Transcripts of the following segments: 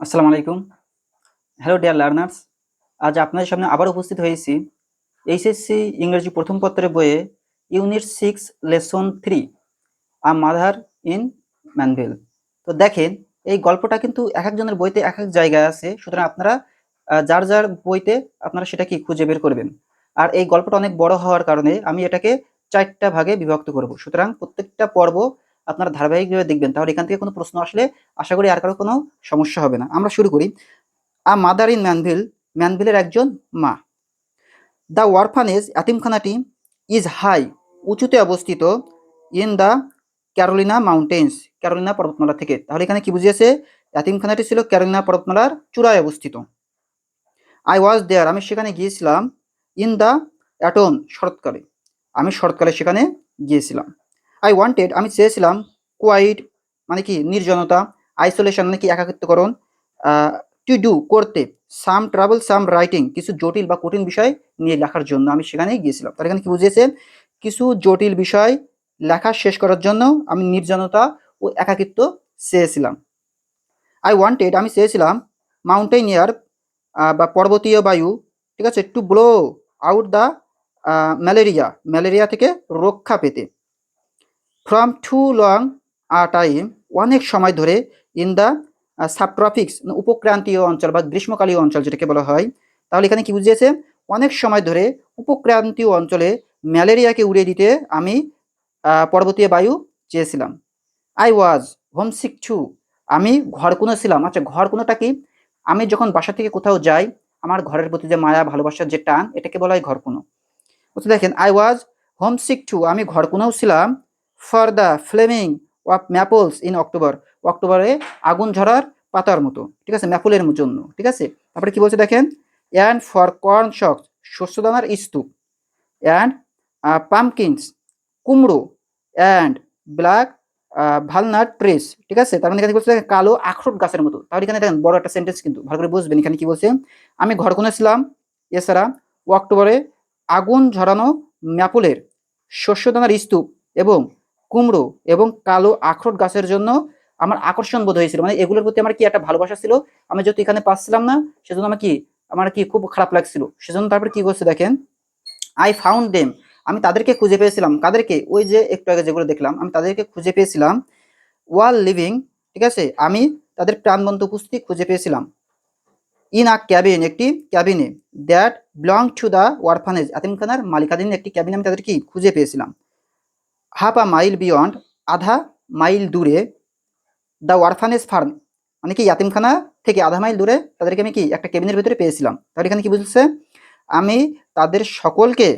আসসালামু আলাইকুম। Hello dear learners আজ আপনাদের সামনে আবার উপস্থিত হয়েছি এইচএসসি ইংরেজি প্রথম পত্রের বইয়ে unit six lesson three a mother in Manville তো দেখেন, এই গল্পটা কিন্তু এক একজনের বইতে এক এক জায়গায় আছে। সুতরাং আপনারা যার যার বইতে আপনারা সেটা কি খুঁজে বের করবেন। আর এই গল্পটা অনেক বড় হওয়ার কারণে আমি এটাকে চারটা ভাগে বিভক্ত করব। সুতরাং প্রত্যেকটা পর্ব আপনারা ধারাবাহিকভাবে দেখবেন, তাহলে এখান থেকে কোনো প্রশ্ন আসলে আশা করি আর কারও কোনো সমস্যা হবে না। আমরা শুরু করি। আ মাদার ইন ম্যানভিল, ম্যানভিলের একজন মা। দ্য ওয়ারফানেজ এতিমখানাটি ইজ হাই, উঁচুতে অবস্থিত in the Carolina mountains Carolina পর্বতমালা থেকে। তাহলে এখানে কি বুঝিয়েছে? এতিমখানাটি ছিল ক্যারোলিনা পর্বতমালার চূড়ায় অবস্থিত। আই ওয়াজ দেয়ার, আমি সেখানে গিয়েছিলাম ইন দ্য অ্যাটন শরৎকালে। আমি শরৎকালে সেখানে গিয়েছিলাম। আই ওয়ান্টেড আমি চেয়েছিলাম কোয়াইট মানে কি, নির্জনতা আইসোলেশন মানে কি, একাকিত্বকরণ টু ডু করতে সাম ট্রাভেল সাম রাইটিং কিছু জটিল বা কঠিন বিষয় নিয়ে লেখার জন্য আমি সেখানে গিয়েছিলাম। তার এখানে কি বুঝিয়েছে? কিছু জটিল বিষয় লেখা শেষ করার জন্য আমি নির্জনতা ও একাকিত্ব চেয়েছিলাম। আই ওয়ান্টেড আমি চেয়েছিলাম মাউন্টেন মাউন্টেনিয়ার বা পর্বতীয় বায়ু, ঠিক আছে to blow out the malaria malaria থেকে রক্ষা পেতে। From to long a time অনেক সময় ধরে ইন দ্য সাবট্রপিক্স উপক্রান্তীয় অঞ্চল বা গ্রীষ্মকালীয় অঞ্চল যেটাকে বলা হয়, তাহলে এখানে কি বুঝিয়েছে? অনেক সময় ধরে উপক্রান্তীয় অঞ্চলে ম্যালেরিয়াকে উড়িয়ে দিতে আমি পর্বতীয় বায়ু চেয়েছিলাম। আই ওয়াজ হোমসিক টু আমি ঘর কোনো ছিলাম। আচ্ছা ঘর কোনোটা কি? আমি যখন বাসা থেকে কোথাও যাই, আমার ঘরের প্রতি যে মায়া, ভালোবাসার যে টান, এটাকে বলা হয় ঘর কোনো দেখেন আই ওয়াজ হোমসিক টু আমি ঘর কোনোও ছিলাম for the flaming of maples in October অক্টোবরে আগুন ঝরার পাতার মতো, ঠিক আছে? ম্যাপলের জন্য, ঠিক আছে? তারপরে কি বলছে দেখেন? অ্যান্ড ফর কর্ন শক্স শস্যদানার স্তূপ। অ্যান্ড পামকিনস কুমড়ো অ্যান্ড ব্ল্যাক ভালনাট প্রেস ঠিক আছে? তার মানে এখানে বলছে কালো আখরোট গাছের মতো। তাহলে এখানে দেখেন বড় একটা সেন্টেন্স কিন্তু, ভালো করে বুঝবেন। এখানে কি বলছে? আমি ঘর কোনেছিলাম এছাড়া অক্টোবরে আগুন ঝরানো ম্যাপলের শস্যদানার স্তূপ এবং কুমড়ো এবং কালো আখরোট গাছের জন্য আমার আকর্ষণ বোধ হয়েছিল। মানে এগুলোর প্রতি আমার কি একটা ভালোবাসা ছিল? আমি যেহেতু এখানে পাচ্ছিলাম না, সেজন্য আমার কি আমার কি খুব খারাপ লাগছিল। সেজন্য তারপরে কি করছে দেখেন? আই ফাউন্ড দেম আমি তাদেরকে খুঁজে পেয়েছিলাম। কাদেরকে? ওই যে একটু আগে যেগুলো দেখলাম, আমি তাদেরকে খুঁজে পেয়েছিলাম ওয়াল লিভিং ঠিক আছে? আমি তাদের প্রাণবন্ত উপস্থিতি খুঁজে পেয়েছিলাম ইন আ ক্যাবিন একটি ক্যাবিনে that belong to the orphanage আতিমখানার মালিকাধীন একটি ক্যাবিন আমি তাদেরকে কি খুঁজে পেয়েছিলাম। হাফ আ মাইল বিয়ন্ড আধা মাইল দূরে দ্য ওয়ারফানেজ ফার্ম মানে কি ইয়াতিমখানা থেকে আধা মাইল দূরে, তাদেরকে আমি কি একটা কেবিনের ভিতরে পেয়েছিলাম। তাহলে এখানে কি বুঝছে? আমি তাদের সকলকে,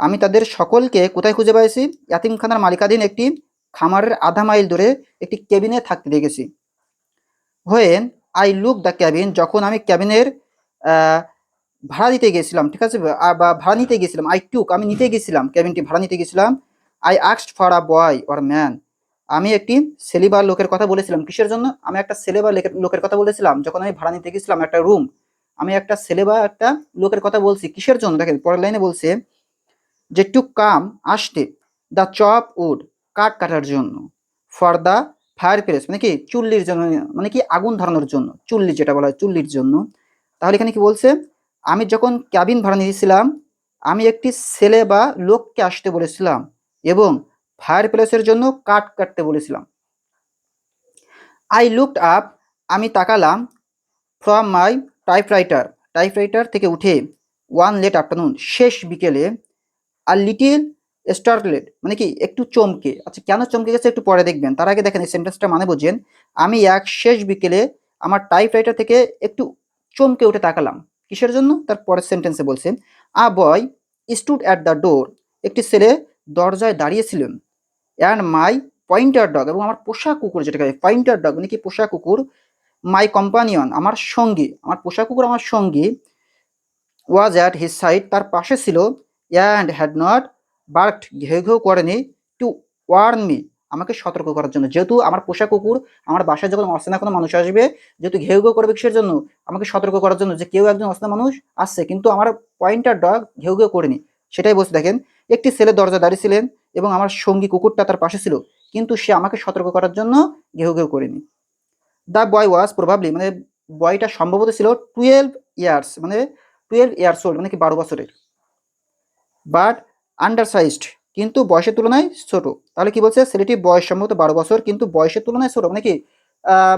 আমি তাদের সকলকে কোথায় খুঁজে পেয়েছি ইয়াতিমখানার মালিকাধীন একটি খামারের আধা মাইল দূরে একটি কেবিনে থাকতে দেখেছি। When I look the cabin যখন আমি ক্যাবিনের ভাড়া দিতে গেছিলাম, ঠিক আছে? বা ভাড়া নিতে গেছিলাম আই টুক আমি নিতে গেছিলাম ক্যাবিনটি ভাড়া নিতে গেছিলাম I আক্সড for a boy or man আমি একটি ছেলে বা লোকের কথা বলেছিলাম। কিসের জন্য? আমি একটা ছেলে বা লোকের কথা বলেছিলাম। যখন আমি ভাড়া নিতে গেছিলাম একটা রুম আমি একটা ছেলে বা একটা লোকের কথা বলছি। কিসের জন্য? দেখেন, পরের লাইনে বলছে যে টু কাম আসতে দ্য চপ উড কাঠ কাটার জন্য। ফর দ্য ফায়ার প্লেস মানে কি? চুল্লির জন্য মানে কি? আগুন ধরানোর জন্য। চুল্লি যেটা বলা হয়, চুল্লির জন্য। তাহলে এখানে কি বলছে? আমি যখন ক্যাবিন ভাড়া নিয়েছিলাম, আমি একটি ছেলে বা লোককে আসতে বলেছিলাম। এবং ফায়ার প্লেসের জন্য কাঠ কাটতে বলেছিলাম। আই লুকড আপ আমি তাকালাম ফ্রম মাই টাইপরাইটার টাইপরাইটার থেকে উঠে ওয়ান লেট আফটারনুন শেষ বিকেলে আর লিটিল স্টার্টলেট মানে কি একটু চমকে। আচ্ছা কেন চমকে গেছে একটু পরে দেখবেন। তার আগে দেখেন এই সেন্টেন্সটা মানে বোঝেন, আমি এক শেষ বিকেলে আমার টাইপরাইটার থেকে একটু চমকে উঠে তাকালাম। কিসের জন্য? তার পরের সেন্টেন্সে বলছেন a boy stood at the door একটি ছেলে দরজায় দাঁড়িয়েছিলেন। অ্যান্ড মাই পয়েন্টার ডগ এবং আমার পোষা কুকুর যেটাকে পয়েন্টার ডগ মানে কি পোষা কুকুর? মাই কম্পানিয়ন আমার সঙ্গী, আমার পোষা কুকুর, আমার সঙ্গী ওয়াজ অ্যাট হিজ সাইড তার পাশে ছিল অ্যান্ড হ্যাড নট বার্কড ঘেউ ঘেউ করেনি টু ওয়ার্ন মি আমাকে সতর্ক করার জন্য। যেহেতু আমার পোষা কুকুর, আমার বাসায় যখন অচেনা কোনো মানুষ আসবে, যেহেতু ঘেউ ঘেউ করবে কিসের জন্য? আমাকে সতর্ক করার জন্য যে কেউ একজন অচেনা মানুষ আসছে, কিন্তু আমার পয়েন্টার ডগ ঘেউ ঘেউ করেনি। সেটাই বলছে, দেখেন একটি ছেলে দরজা দাঁড়িয়ে ছিলেন এবং আমার সঙ্গী কুকুরটা তার পাশে ছিল, কিন্তু সে আমাকে সতর্ক করার জন্য ঘেউ ঘেউ করেনি। দ্য বয় ওয়াজ প্রভাবলি মানে বয়টা সম্ভবত ছিল টুয়েলভ ইয়ার্স মানে টুয়েলভ ইয়ার্স ওল্ড মানে কি বারো বছরের। বাট আন্ডার সাইজড কিন্তু বয়সের তুলনায় ছোট। তাহলে কি বলছে? ছেলেটি বয়স সম্ভবত বারো বছর, কিন্তু বয়সের তুলনায় ছোট মানে কি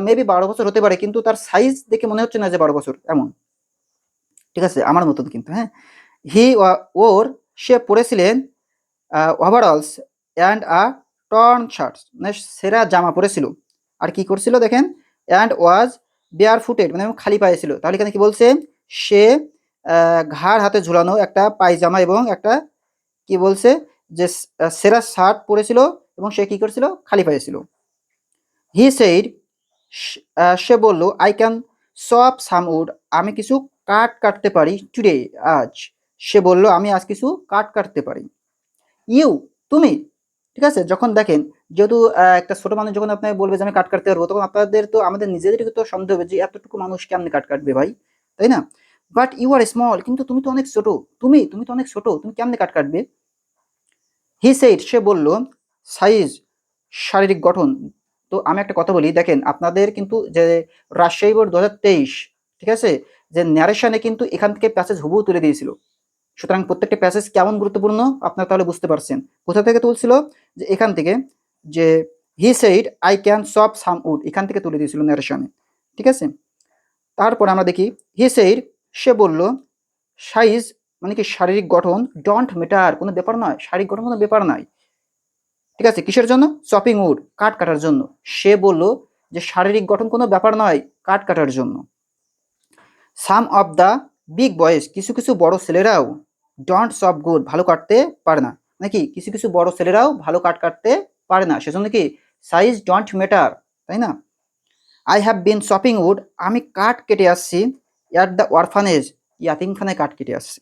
মেবি বারো বছর হতে পারে, কিন্তু তার সাইজ দেখে মনে হচ্ছে না যে বারো বছর, এমন। ঠিক আছে, আমার মতন কিন্তু হ্যাঁ। হি ওর সে পরেছিলেন overalls and a torn shirts মানে সেরা জামা পরেছিল। আর কি করছিল দেখেন? অ্যান্ড ওয়াজ বেয়ার ফুটেড মানে খালি পায়ে ছিল। তাহলে এখানে কি বলছে? সে ঘাড় হাতে ঝুলানো একটা পায়জামা এবং একটা কি বলছে? যে সেরা শার্ট পরেছিল এবং সে কি করছিল? খালি পায়ে ছিল। হি সেইড সে বলল I can chop some wood আমি কিছু কাঠ কাটতে পারি টুডে আজ। সে বলল, আমি আজ কিছু কাঠ কাটতে পারি। ইউ, তুমি? ঠিক আছে, যখন দেখেন, যেহেতু একটা ছোট মানুষ যখন আপনাকে বলবে যে, আমি কাট কাটতে পারব, তখন আপনাদের তো, আমাদের নিজেদেরকে তো সন্দেহ হবে যে, এতটুকু মানুষ কেমনে কাট কাটবে ভাই, তাই না? বাট ইউ আর স্মল, কিন্তু তুমি তো অনেক ছোট। তুমি? তুমি তো অনেক ছোট, তুমি কেমনে কাট কাটবে? হি সেইড সে বলল, সাইজ, শারীরিক গঠন। তো আমি একটা কথা বলি, দেখেন, আপনাদের কিন্তু যে রাজশাহী বোর্ড দু হাজার তেইশ, ঠিক আছে, যে ন্যারেশনে কিন্তু এখান থেকে প্যাসেজ হুবু তুলে দিয়েছিল। সুতরাং প্রত্যেকটা প্যাসেজ কেমন গুরুত্বপূর্ণ? আপনারা তাহলে বুঝতে পারছেন। কোথা থেকে তুলছিল? যে এখান থেকে যে he said I can chop some wood এখান থেকে তুলে দিয়েছিল ন্যারেশনে ঠিক আছে? তারপর আমরা দেখি হি সেইড সে বলল সাইজ মানে কি শারীরিক গঠন? ডন্ট মেটার কোনো ব্যাপার নয়। শারীরিক গঠন কোনো ব্যাপার নয়। ঠিক আছে? কিসের জন্য? চপিং উড কাঠ কাটার জন্য। সে বলল যে শারীরিক গঠন কোনো ব্যাপার নয়, কাঠ কাটার জন্য। Some of the big boys কিছু কিছু বড় ছেলেরাও ডন্ট সব গুড ভালো কাটতে পারে না। নাকি কিছু কিছু বড় ছেলেরাও ভালো কাট কাটতে পারে না। সেজন্য কি সাইজ ডন্ট ম্যাটার তাই না? I have been chopping wood আমি কাঠ কেটে আসছি অ্যাট দ্য অরফানেজ ইয়াতিমখানায় কাঠ কেটে আসছি।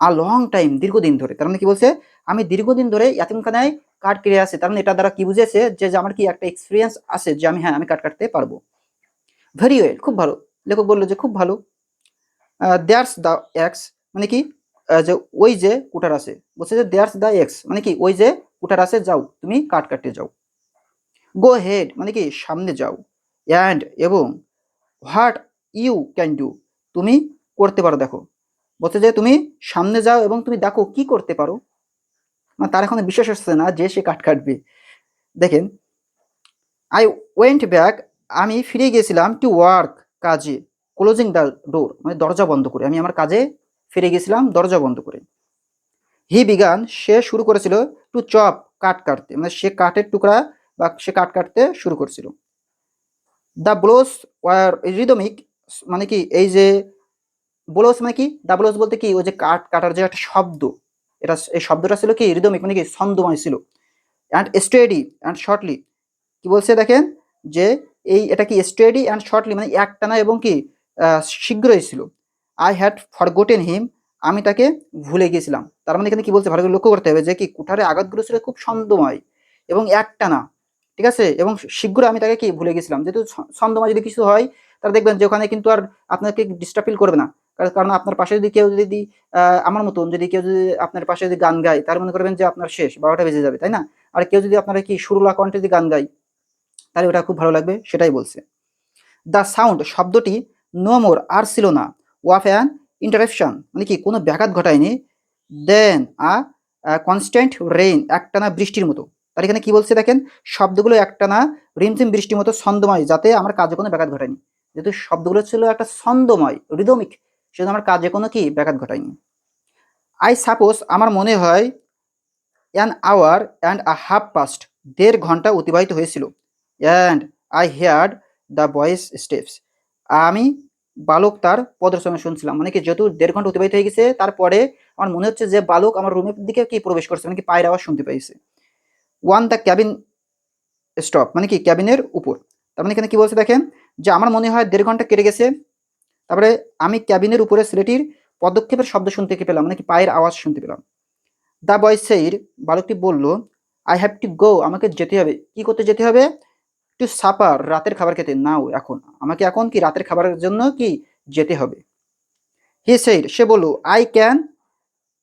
আ লং টাইম দীর্ঘদিন ধরে। তার মানে কি বলছে? আমি দীর্ঘদিন ধরে ইয়াতিমখানায় কাঠ কেটে আসছি। তার মানে এটা দ্বারা কি বুঝেছে যে আমার কি একটা এক্সপিরিয়েন্স আছে যে আমি হ্যাঁ আমি কাঠ কাটতে পারব। ভেরি ওয়েল খুব ভালো। লেখক বলল যে, খুব ভালো। দেয়ার্স দ্য এক্স মানে কি? যে ওই যে কুটার আছে, বলছে যে দেয়ার্স দ্য এক্স মানে কি, ওই যে কুটার আছে, যাও, তুমি কাট কাটতে যাও। গো হেড মানে কি, সামনে যাও। অ্যান্ড এবং হোয়াট ইউ ক্যান ডু তুমি করতে পারো, দেখো। বলছে যে তুমি সামনে যাও এবং তুমি দেখো কি করতে পারো। মানে তার এখন বিশ্বাস হচ্ছে না যে সে কাট কাটবে। দেখেন আই ওয়েন্ট ব্যাক আমি ফিরে গিয়েছিলাম টু ওয়ার্ক কাজে ক্লোজিং দ্য ডোর মানে দরজা বন্ধ করে, আমি আমার কাজে ফিরে গেছিলাম দরজা বন্ধ করে। হি বিগান, সে শুরু করেছিল টু চপ কাট কাটতে মানে সে কাঠের টুকরা বা সে কাট কাটতে শুরু করেছিল। দ্য ব্লোস ওয়ার রিদমিক মানে কি, এই যে ব্লোস মানে কি, দ্য ব্লোস বলতে কি, ওই যে কাঠ কাটার যে একটা শব্দ, এটা এই শব্দটা ছিল কি, রিদমিক মানে কি, ছন্দময় ছিল। অ্যান্ড স্টেডি অ্যান্ড শর্টলি, কি বলছে দেখেন, যে এই, এটা কি স্টেডি অ্যান্ড শর্টলি মানে একটানা এবং কি শীঘ্রই ছিল। আই হ্যাড ফরগোটেন হিম আমি তাকে ভুলে গিয়েছিলাম তার মানে এখানে কি বলছে? ভালো করে লক্ষ্য করতে হবে যে কি কুঠারে আঘাতগুলো ছিল খুব ছন্দময় এবং একটানা ঠিক আছে? এবং শীঘ্র আমি তাকে কি ভুলে গেছিলাম। যেহেতু ছন্দময় যদি কিছু হয়, তাহলে দেখবেন যে ওখানে কিন্তু আর আপনাকে ডিস্টার্ব ফিল করবে না। কার- কারণ আপনার পাশে যদি কেউ যদি আমার মতন যদি কেউ যদি আপনার পাশে যদি গান গায় তার মনে করবেন যে আপনার শেষ, বারোটা বেজে যাবে, তাই না? আর কেউ যদি আপনারা কি সুরলা কণ্ঠে যদি গান গায়, তাহলে ওটা খুব ভালো লাগবে, সেটাই বলছে। দ্য সাউন্ড শব্দটি নো মোর আর ছিল না। ওয়াফ অ্যান ইন্টারাপশন মানে কি, কোনো ব্যাঘাত ঘটায়নি দেন আ কনস্ট্যান্ট রেইন একটানা বৃষ্টির মতো। তার এখানে কি বলছে দেখেন? শব্দগুলো একটানা রিমঝিম বৃষ্টির মতো ছন্দময়, যাতে আমার কাজে কোনো ব্যাঘাত ঘটায়নি। যেহেতু শব্দগুলো ছিল একটা ছন্দময় রিদমিক সেজন্য আমার কাজে কোনো কি ব্যাঘাত ঘটায়নি। আই সাপোজ আমার মনে হয় an hour and a half past দেড় ঘণ্টা অতিবাহিত হয়েছিল। And I heard the boy's steps আমি বালক তার পদর্শনে শুনছিলাম। মানে কি যেহেতু দেড় ঘণ্টা অতিবাহিত হয়ে গেছে, তারপরে আমার মনে হচ্ছে যে বালক আমার রুমের দিকে কি প্রবেশ করছে মানে কি পায়ের আওয়াজ শুনতে পাইছে ওয়ান দ্য ক্যাবিন স্টপ মানে কি ক্যাবিনের উপর। তার মানে এখানে কি বলছে দেখেন? যে আমার মনে হয় দেড় ঘণ্টা কেটে গেছে, তারপরে আমি ক্যাবিনের উপরে ছেলেটির পদক্ষেপের শব্দ শুনতে পেলাম মানে কি পায়ের আওয়াজ শুনতে পেলাম। দ্য বয় সেইর বালকটি বলল আই হ্যাভ টু গো আমাকে যেতে হবে। কি করতে যেতে হবে? টু সাপার রাতের খাবার খেতে, নাও এখন, আমাকে এখন কি রাতের খাবারের জন্য কি যেতে হবে? হি সেইড সে বলল আই ক্যান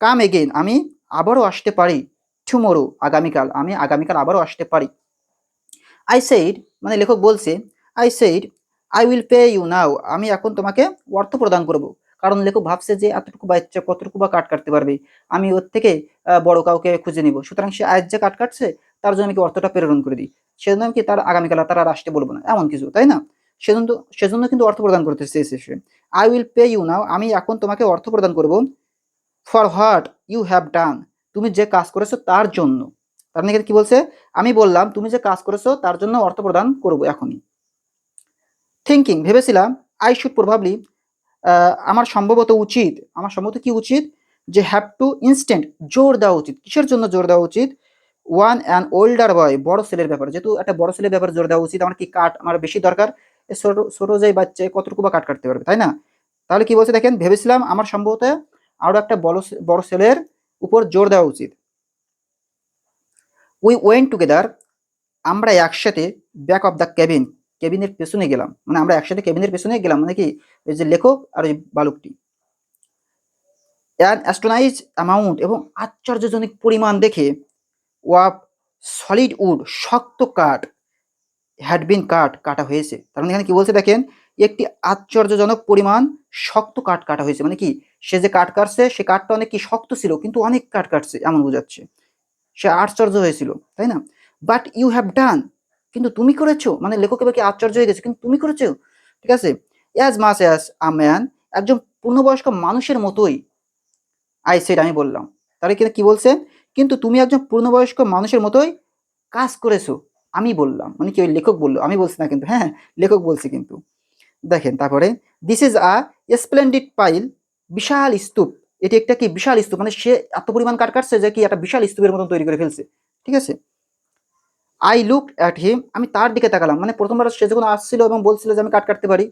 কাম এগেইন আমি আবারও আসতে পারি টুমোরো আগামীকাল, আমি আগামীকাল আবারও আসতে পারি। আই সেইড মানে লেখক বলছে I said I will pay you now আমি এখন তোমাকে অর্থ প্রদান করব। কারণ লেখক ভাবছে যে এতটুকু বা বাচ্চা কতটুকু বা কাট কাটতে পারবে, আমি ওর থেকে বড় কাউকে খুঁজে নিব। সুতরাং সে আজ যে কাট কাটছে তার জন্য আমি কি অর্থটা প্রেরণ করে দিই? সেজন্য আমি কি তার আগামীকাল তারা আসতে বলব না? এমন কিছু, তাই না? সেজন্য সেজন্য কিন্তু অর্থ প্রদান করতে চেয়েছে সে I will pay you now আমি এখন তোমাকে অর্থ প্রদান করব for what you have done তুমি যে কাজ করেছ তার জন্য। তার মানে এখানে কি বলছে? আমি বললাম, তুমি যে কাজ করেছ তার জন্য অর্থ প্রদান করব এখনই। থিঙ্কিং ভেবেছিলাম আই শুড প্রভাবলি আমার সম্ভবত উচিত, আমার সম্ভবত কি উচিত? যে হ্যাভ টু ইনস্ট্যান্ট জোর দেওয়া উচিত। কিসের জন্য জোর দেওয়া উচিত? ওয়ান অ্যান্ড ওল্ডার বয় বড় ছেলের ব্যাপারে। যেহেতু একটা বড় ছেলের ব্যাপারে জোর দেওয়া উচিত, আমার কি কাট আমার বেশি দরকার? ছোট ছোট যে বাচ্চা, কতটুকু বা কাট কাটতে পারবে, তাই না? তাহলে কি বলছে দেখেন, ভেবেছিলাম আমার সম্ভবত আরও একটা বড় বড় ছেলের উপর জোর দেওয়া উচিত। উই ওয়েন টুগেদার আমরা একসাথে ব্যাক অফ দ্য কেবিন কেবিনের পেছনে গেলাম। মানে আমরা একসাথে কেবিনের পেছনে গেলাম মানে কি, ওই যে লেখক আর ওই বালকটি। অ্যান অ্যাস্ট্রোনাইজ অ্যামাউন্ট এবং আশ্চর্যজনক পরিমাণ দেখে ওয়াপ সলিড উড শক্ত কাঠ হ্যাড বিন কাট কাটা হয়েছে। তার মানে এখানে কি বলছে দেখেন, একটি আশ্চর্যজনক পরিমাণ শক্ত কাঠ কাটা হয়েছে। মানে কি, সে যে কাঠ কাটছে, সে কাঠটা অনেক কি শক্ত ছিল, কিন্তু অনেক কাঠ কাটছে, এমন বোঝাচ্ছে। সে আশ্চর্য হয়েছিল, তাই না? বাট ইউ হ্যাভ ডান কিন্তু তুমি করেছ? মানে লেখক এবার কি আশ্চর্য হয়ে গেছে, কিন্তু তুমি করেছ? ঠিক আছে? As much as a man একজন পূর্ণবয়স্ক মানুষের মতোই। আই সেড আমি বললাম। তাহলে কিনা কি বলছে? কিন্তু তুমি একজন পূর্ণবয়স্ক মানুষের মতোই কাজ করেছ। আমি বললাম। মানে কি ওই লেখক বলল? আমি বলছি না কিন্তু। হ্যাঁ লেখক বলছে কিন্তু। দেখেন, তারপরে this is a splendid pile বিশাল স্তূপ। এটি একটা কি বিশাল স্তূপ? মানে সে এত পরিমাণ কাট কাটছে যে কি একটা বিশাল স্তূপের মতন তৈরি করে ফেলছে। ঠিক আছে? আই লুক অ্যাট হিম আমি তার দিকে তাকালাম। মানে প্রথমবার সে যখন আসছিল এবং বলছিল যে আমি কাট কাটতে পারি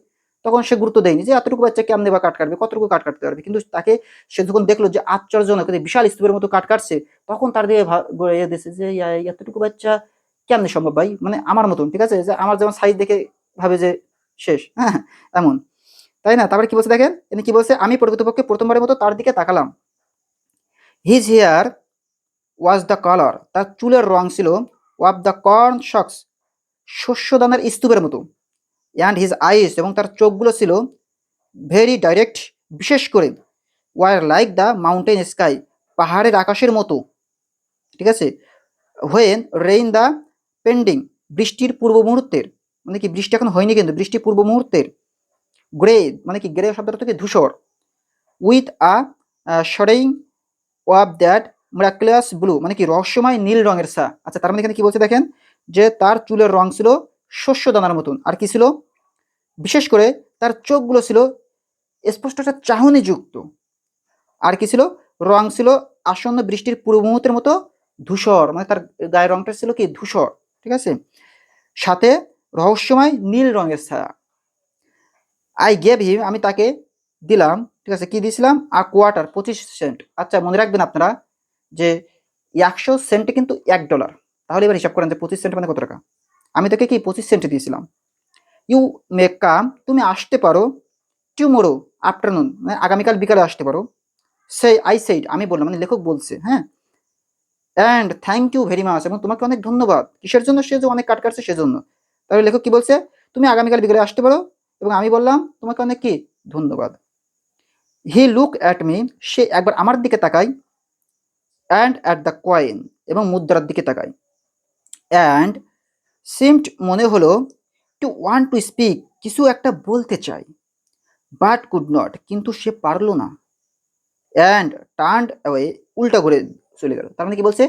তখন সে গুরুত্ব দেয়নি যে এতটুকু বাচ্চা কেমনে বা কাট কাটবে, কতটুকু কাট কাটতে পারবে। কিন্তু তাকে সে যখন দেখল যে আশ্চর্যজনক বিশাল স্তূপের মতো কাট কাটছে, তখন তার দিকে ভা- গড়ে দিয়েছে যে এতটুকু বাচ্চা কেমনে সম্ভব ভাই? মানে আমার মতন, ঠিক আছে? যে আমার যেমন সাইজ দেখে ভাবে যে শেষ। হ্যাঁ এমন। তাই না? তারপরে কি বলছে দেখেন? এনে কি বলছে? আমি প্রকৃতপক্ষে প্রথমবারের মতো তার দিকে তাকালাম। His hair was the colour তার চুলের রং ছিল ওয়াফ দ্য কর্ন শক্স শস্যদানার স্তূপের মতো। অ্যান্ড হিজ আইস এবং তার চোখগুলো ছিল ভেরি ডাইরেক্ট বিশেষ করে were like the mountain sky পাহাড়ের আকাশের মতো। ঠিক আছে? হোয়েন রেইন দ্য পেন্ডিং বৃষ্টির পূর্ব মুহূর্তের মানে কি বৃষ্টি এখন হয়নি কিন্তু বৃষ্টি পূর্ব মুহূর্তের গ্রে মানে কি গ্রে শব্দটা থেকে ধূসর with a shadowing of that miraculous blue মানে কি রহস্যময় নীল রঙের সা আচ্ছা তার মানে এখানে কি বলছে দেখেন? যে তার চুলের রং ছিল শস্য দানার মতন। আর কি ছিল? বিশেষ করে তার চোখগুলো ছিল স্পষ্ট একটা চাহনি যুক্ত আর কি ছিল? রং ছিল আসন্ন বৃষ্টির পূর্ব মুহূর্তের মতো ধূসর। মানে তার গায়ের রংটা ছিল কি? ধূসর। ঠিক আছে? সাথে রহস্যময় নীল রঙের ছায়া। আই গেভ হিম আমি তাকে দিলাম। ঠিক আছে? কি দিয়েছিলাম? আ কোয়ার্টার পঁচিশ সেন্ট। আচ্ছা মনে রাখবেন আপনারা যে একশো সেন্টে কিন্তু এক ডলার। তাহলে এবার হিসাব করেন যে পঁচিশ সেন্ট মানে কত টাকা? আমি তাকে কি পঁচিশ সেন্টে দিয়েছিলাম? ইউ মে কাম, তুমি আসতে পারো টুমোরো আফটারনুন মানে আগামীকাল বিকালে আসতে পারো। সেই আই সেইড আমি বললাম মানে লেখক বলছে হ্যাঁ। And thank you very much, এবং তোমাকে অনেক ধন্যবাদ। কিসের জন্য? সে যে অনেক কাট কাটছে, সেজন্য। তাহলে লেখক কি বলছে? তুমি আগামীকাল বিকেলে আসতে পারো, এবং আমি বললাম, তোমাকে অনেক কি? ধন্যবাদ। হি লুক অ্যাট মি, সে একবার আমার দিকে তাকায় অ্যান্ড অ্যাট দ্য কয়েন, এবং মুদ্রার দিকে তাকায়। অ্যান্ড সিমড মনে হলো টু ওয়ান টু স্পিক কিছু একটা বলতে চাই বাট কুড নট কিন্তু সে পারল না। অ্যান্ড টার্নড অ্যাওয়ে উল্টা করে চলে গেল। তার মানে কি বলছে?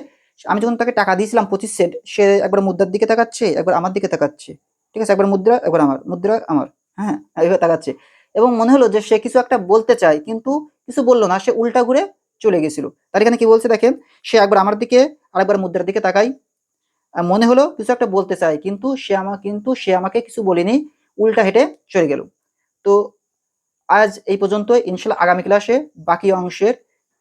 আমি যখন তাকে টাকা দিয়েছিলাম পঁচিশ সেন্ট সে একবার মুদ্রার দিকে তাকাচ্ছে, একবার আমার দিকে তাকাচ্ছে। ঠিক আছে? একবার মুদ্রা, একবার আমার, মুদ্রা আমার। হ্যাঁ এইভাবে তাকাচ্ছে। এবং মনে হলো যে সে কিছু একটা বলতে চায়, কিন্তু কিছু বলল না, সে উল্টা ঘুরে চলে গেছিল। তার এখানে কি বলছে দেখেন? সে একবার আমার দিকে, আরেকবার মুদ্রার দিকে আর মনে হলো কিছু একটা বলতে চাই, কিন্তু সে আমা, কিন্তু সে আমাকে কিছু বলেনি, উল্টা হেঁটে চলে গেল। তো আজ এই পর্যন্ত ইনশাল্লাহ আগামী ক্লাসে বাকি অংশের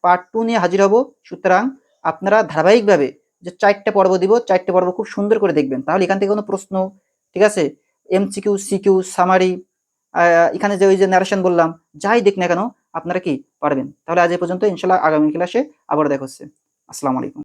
পার্ট টু নিয়ে হাজির হব। সুতরাং আপনারা ধারাবাহিকভাবে যে চারটে পর্ব দিব, চারটে পর্ব খুব সুন্দর করে দেখবেন। তাহলে এখান থেকে কোনো প্রশ্ন, ঠিক আছে? এমসিকিউ সিকিউ সামারি এখানে যে ওই যে ন্যারেশন বললাম, যাই দেখ না কেন, আপনারা কি পারবেন? তাহলে আজ এই পর্যন্ত, ইনশাল্লাহ আগামী ক্লাসে আবার দেখা হচ্ছে। আসসালামু আলাইকুম।